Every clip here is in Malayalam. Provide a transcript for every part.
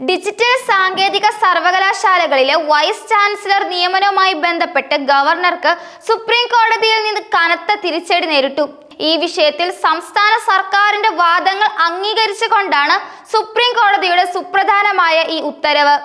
ഡിജിറ്റൽ സാങ്കേതിക സർവകലാശാലകളിലെ വൈസ് ചാൻസലർ നിയമനവുമായി ബന്ധപ്പെട്ട് ഗവർണർക്ക് സുപ്രീം കോടതിയിൽ നിന്ന് കനത്ത തിരിച്ചടി നേരിട്ടു. ഈ വിഷയത്തിൽ സംസ്ഥാന സർക്കാരിന്റെ വാദങ്ങൾ അംഗീകരിച്ചുകൊണ്ടാണ് സുപ്രീം കോടതിയുടെ സുപ്രധാനമായ ഈ ഉത്തരവ്.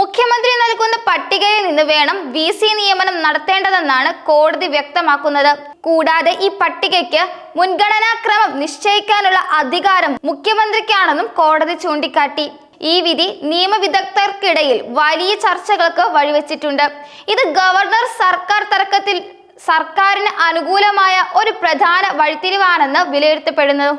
മുഖ്യമന്ത്രി നൽകുന്ന പട്ടികയിൽ നിന്ന് വേണം വി സി നിയമനം നടത്തേണ്ടതെന്നാണ് കോടതി വ്യക്തമാക്കുന്നത്. കൂടാതെ ഈ പട്ടികയ്ക്ക് മുൻഗണനാക്രമം നിശ്ചയിക്കാനുള്ള അധികാരം മുഖ്യമന്ത്രിക്കാണെന്നും കോടതി ചൂണ്ടിക്കാട്ടി. ഈ വിധി നിയമവിദഗ്ധർക്കിടയിൽ വലിയ ചർച്ചകൾക്ക് വഴിവെച്ചിട്ടുണ്ട്. ഇത് ഗവർണർ സർക്കാർ തർക്കത്തിൽ സർക്കാരിന് അനുകൂലമായ ഒരു പ്രധാന വഴിത്തിരിവാണെന്ന് വിലയിരുത്തപ്പെടുന്നു.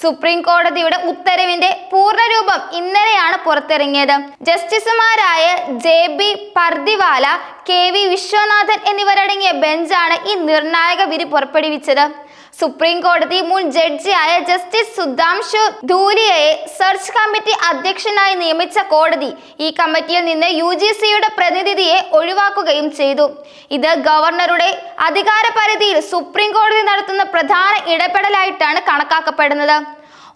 സുപ്രീം കോടതിയുടെ ഉത്തരവിന്റെ പൂർണരൂപം ഇന്നലെയാണ് പുറത്തിറങ്ങിയത്. ജസ്റ്റിസുമാരായ J B Pardiwala K V Viswanathan എന്നിവരടങ്ങിയ ബെഞ്ചാണ് ഈ നിർണായക വിധി പുറപ്പെടുവിച്ചത്. സുപ്രീം കോടതി മുൻ ജഡ്ജിയായ ജസ്റ്റിസ് സുധാംശു ധൂരിയയെ സെർച്ച് കമ്മിറ്റി അധ്യക്ഷനായി നിയമിച്ച കോടതി ഈ കമ്മിറ്റിയിൽ നിന്ന് യു ജി സിയുടെ പ്രതിനിധിയെ ഒഴിവാക്കുകയും ചെയ്തു. ഇത് ഗവർണറുടെ അധികാര പരിധിയിൽ സുപ്രീം കോടതി നടത്തുന്ന പ്രധാന ഇടപെടലായിട്ടാണ് കണക്കാക്കപ്പെടുന്നത്.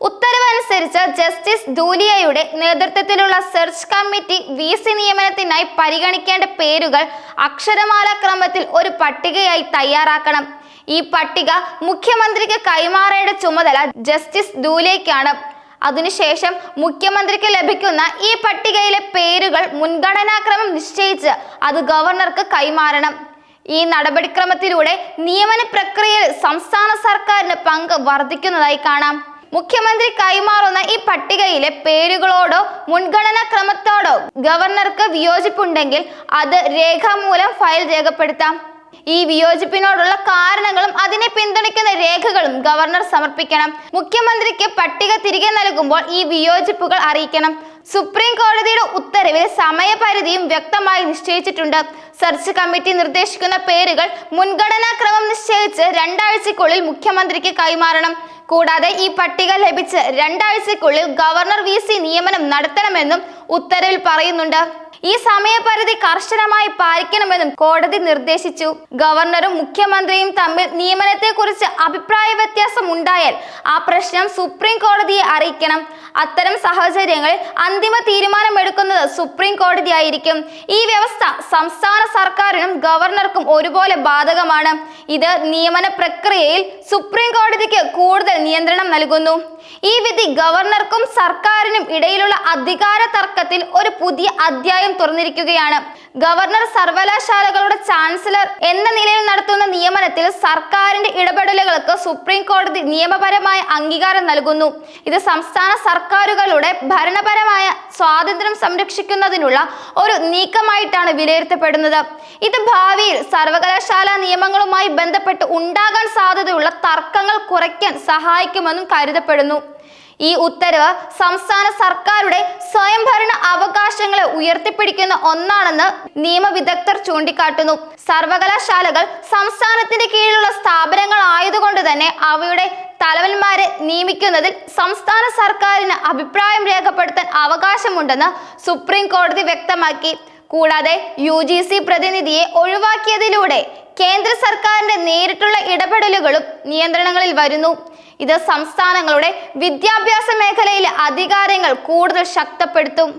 ഉത്തരവനുസരിച്ച് ജസ്റ്റിസ് ദൂലിയയുടെ നേതൃത്വത്തിലുള്ള സെർച്ച് കമ്മിറ്റി വി സി നിയമനത്തിനായി പരിഗണിക്കേണ്ട പേരുകൾ അക്ഷരമാല ക്രമത്തിൽ ഒരു പട്ടികയായി തയ്യാറാക്കണം. ഈ പട്ടിക മുഖ്യമന്ത്രിക്ക് കൈമാറേണ്ട ചുമതല ജസ്റ്റിസ് ദൂലിയയ്ക്കാണ്. അതിനുശേഷം മുഖ്യമന്ത്രിക്ക് ലഭിക്കുന്ന ഈ പട്ടികയിലെ പേരുകൾ മുൻഗണനാക്രമം നിശ്ചയിച്ച് അത് ഗവർണർക്ക് കൈമാറണം. ഈ നടപടിക്രമത്തിലൂടെ നിയമന പ്രക്രിയയിൽ സംസ്ഥാന സർക്കാരിന് പങ്ക് വർദ്ധിക്കുന്നതായി കാണാം. മുഖ്യമന്ത്രി കൈമാറുന്ന ഈ പട്ടികയിലെ പേരുകളോടോ മുൻഗണനാ ക്രമത്തോടോ ഗവർണർക്ക് വിയോജിപ്പുണ്ടെങ്കിൽ അത് രേഖാമൂലം ഫയൽ രേഖപ്പെടുത്താം. ഈ വിയോജിപ്പിനോടുള്ള കാരണങ്ങളും അതിനെ പിന്തുണയ്ക്കുന്ന രേഖകളും ഗവർണർ സമർപ്പിക്കണം. മുഖ്യമന്ത്രിക്ക് പട്ടിക തിരികെ നൽകുമ്പോൾ ഈ വിയോജിപ്പുകൾ അറിയിക്കണം. സുപ്രീം കോടതിയുടെ ഉത്തരവിൽ സമയപരിധിയും വ്യക്തമായി നിശ്ചയിച്ചിട്ടുണ്ട്. സെർച്ച് കമ്മിറ്റി നിർദ്ദേശിക്കുന്ന പേരുകൾ മുൻഗണനാക്രമം നിശ്ചയിച്ച് രണ്ടാഴ്ചക്കുള്ളിൽ മുഖ്യമന്ത്രിക്ക് കൈമാറണം. കൂടാതെ ഈ പട്ടിക ലഭിച്ച് രണ്ടാഴ്ചക്കുള്ളിൽ ഗവർണർ വി നിയമനം നടത്തണമെന്നും ഉത്തരവിൽ പറയുന്നുണ്ട്. ഈ സമയപരിധി കർശനമായി പാലിക്കണമെന്നും കോടതി നിർദ്ദേശിച്ചു. ഗവർണറും മുഖ്യമന്ത്രിയും തമ്മിൽ നിയമനത്തെക്കുറിച്ച് അഭിപ്രായ വ്യത്യാസം ഉണ്ടായാൽ ആ പ്രശ്നം സുപ്രീം കോടതിയെ അറിയിക്കണം. അത്തരം സാഹചര്യങ്ങളിൽ അന്തിമ തീരുമാനമെടുക്കുന്നത് സുപ്രീം കോടതിയായിരിക്കും. ഈ വ്യവസ്ഥ സംസ്ഥാന സർക്കാരിനും ഗവർണർക്കും ഒരുപോലെ ബാധകമാണ്. ഇത് നിയമന പ്രക്രിയയിൽ സുപ്രീം കോടതിക്ക് കൂടുതൽ നിയന്ത്രണം നൽകുന്നു. ഈ വിധി ഗവർണർക്കും സർക്കാരിനും ഇടയിലുള്ള അധികാര തർക്കത്തിൽ ഒരു പുതിയ അധ്യായം തുറന്നിരിക്കുകയാണ്. ഗവർണർ സർവകലാശാലകളുടെ ചാൻസലർ എന്ന നിലയിൽ നടത്തുന്ന നിയമനത്തിൽ സർക്കാരിന്റെ ഇടപെടലുകൾക്ക് സുപ്രീം കോടതി നിയമപരമായ അംഗീകാരം നൽകുന്നു. ഇത് സംസ്ഥാന സർക്കാരുകളുടെ ഭരണപരമായ സ്വാതന്ത്ര്യം സംരക്ഷിക്കുന്നതിനുള്ള ഒരു നീക്കമായിട്ടാണ് വിലയിരുത്തപ്പെടുന്നത്. ഇത് ഭാവിയിൽ സർവകലാശാല നിയമങ്ങളുമായി ബന്ധപ്പെട്ട് ഉണ്ടാകാൻ സാധ്യതയുള്ള തർക്കങ്ങൾ കുറയ്ക്കാൻ സഹായിക്കുമെന്നും കരുതപ്പെടുന്നു. ഈ ഉത്തരവ് സംസ്ഥാന സർക്കാരുടെ സ്വയംഭരണ അവകാശങ്ങളെ ഉയർത്തിപ്പിടിക്കുന്ന ഒന്നാണെന്ന് നിയമവിദഗ്ധർ ചൂണ്ടിക്കാട്ടുന്നു. സർവകലാശാലകൾ സംസ്ഥാനത്തിന്റെ കീഴിലുള്ള സ്ഥാപനങ്ങൾ ആയതുകൊണ്ട് തന്നെ അവയുടെ തലവന്മാരെ നിയമിക്കുന്നതിൽ സംസ്ഥാന സർക്കാരിന് അഭിപ്രായം രേഖപ്പെടുത്താൻ അവകാശമുണ്ടെന്ന് സുപ്രീം കോടതി വ്യക്തമാക്കി. കൂടാതെ യു പ്രതിനിധിയെ ഒഴിവാക്കിയതിലൂടെ കേന്ദ്ര സർക്കാരിന്റെ നേരിട്ടുള്ള ഇടപെടലുകളും നിയന്ത്രണങ്ങളിൽ വരുന്നു. ഇത് സംസ്ഥാനങ്ങളുടെ വിദ്യാഭ്യാസ മേഖലയിലെ അധികാരങ്ങൾ കൂടുതൽ ശക്തപ്പെടുത്തും.